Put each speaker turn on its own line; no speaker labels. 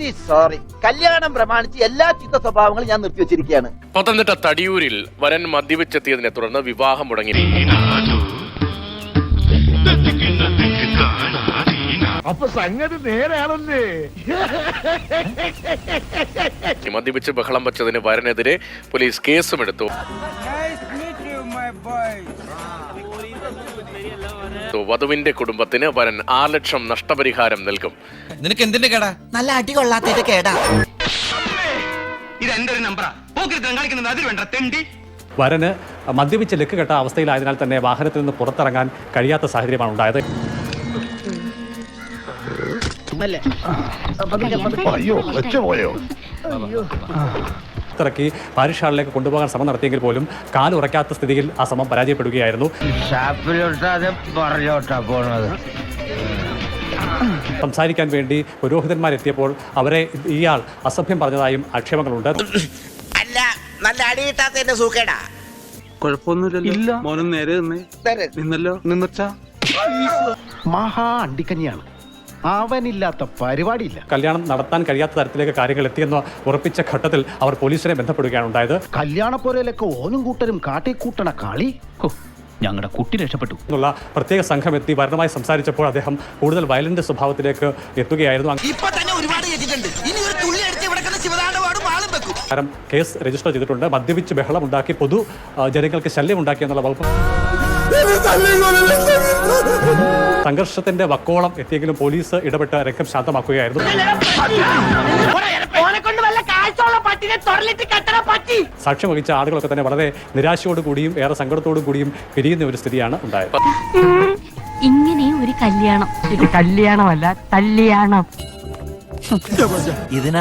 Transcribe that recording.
Very sorry കല്യാണം പ്രമാണിച്ച് എല്ലാ ചിത്ത സ്വഭാവങ്ങളും ഞാൻ നിർത്തി വെച്ചിരിക്കുകയാണ്.
പത്തനംതിട്ട തടിയൂരിൽ വരൻ മദ്യപിച്ചെത്തിയതിനെ തുടർന്ന് വിവാഹം മുടങ്ങി
അപ്പൊ സംഗതി നേരെയാണല്ലേ
മദ്യപിച്ച് ബഹളം വച്ചതിന് വരനെതിരെ പോലീസ് കേസുമെടുത്തു. വധുവിന്റെ കുടുംബത്തിന് വരൻ ആറ് ലക്ഷം നഷ്ടപരിഹാരം നൽകും.
നിനക്ക് എന്തിന്റെ കേടാ?
നല്ല അടി കൊള്ളാത്തതിന്റെ കേടാ.
ഇത് എന്റെ ഒരു നമ്പറാ. പോക്കിരുത്തം കളിക്കുന്നത് അതിൽ വേണ്ട തെണ്ടി.
വരന് മദ്യപിച്ച് ലക്ക് കെട്ട അവസ്ഥയിലായതിനാൽ തന്നെ വാഹനത്തിൽ നിന്ന് പുറത്തിറങ്ങാൻ കഴിയാത്ത സാഹചര്യമാണ് ഉണ്ടായത്.
അയ്യോ വെച്ചുപോയോ
പുറത്തിറക്കി പാരിഷാളിലേക്ക് കൊണ്ടുപോകാൻ ശ്രമം നടത്തിയെങ്കിൽ പോലും കാലുറയ്ക്കാത്ത സ്ഥിതിയിൽ ആ ശ്രമം പരാജയപ്പെടുകയായിരുന്നു. സംസാരിക്കാൻ വേണ്ടി പുരോഹിതന്മാരെത്തിയപ്പോൾ അവരെ ഇയാൾ അസഭ്യം പറഞ്ഞതായും ആക്ഷേപങ്ങളുണ്ട്.
അല്ല നല്ല അടി കിട്ടാത്തതിന്റെ സൂക്കേടാ.
മോനും നേരെ നിന്നേ. നിന്നല്ലോ. നിന്നച്ചാ
മഹാ അണ്ടിക്കഞ്ഞിയാണ്. അവനില്ലാത്ത പരിപാടിയില്ല.
കല്യാണം നടത്താൻ കഴിയാത്ത തരത്തിലേക്ക് കാര്യങ്ങൾ എത്തിയെന്ന് ഉറപ്പിച്ച ഘട്ടത്തിൽ അവർ പോലീസിനെ ബന്ധപ്പെടുകയാണ് ഉണ്ടായത്.
കല്യാണപ്പോരയിലൊക്കെ ഓനും കൂട്ടരും കാട്ടിക്കൂട്ടണ കാളി?
ഞങ്ങളുടെ കുട്ടി രക്ഷപ്പെട്ടു.
എന്നുള്ള പ്രത്യേക സംഘം എത്തി വരണമായി സംസാരിച്ചപ്പോൾ അദ്ദേഹം കൂടുതൽ വയലന്റ് സ്വഭാവത്തിലേക്ക് എത്തുകയായിരുന്നു. കാരണം കേസ് രജിസ്റ്റർ ചെയ്തിട്ടുണ്ട്. മദ്യപിച്ച് ബഹളം ഉണ്ടാക്കി പൊതു ജനങ്ങൾക്ക് ശല്യം ഉണ്ടാക്കി എന്നുള്ള വകുപ്പ്. സംഘർഷത്തിന്റെ വക്കോളം എത്തിയെങ്കിലും പോലീസ് ഇടപെട്ട് രംഗം ശാന്തമാക്കുകയായിരുന്നു. സാക്ഷ്യം വഹിച്ച ആളുകളൊക്കെ തന്നെ വളരെ നിരാശയോടു കൂടിയും ഏറെ സങ്കടത്തോടു കൂടിയും പിരിയുന്ന ഒരു സ്ഥിതിയാണ് ഉണ്ടായത്.
ഇങ്ങനെ ഒരു കല്യാണം.
ഇത് കല്യാണമല്ല കല്യാണം
ഇതിനാണ്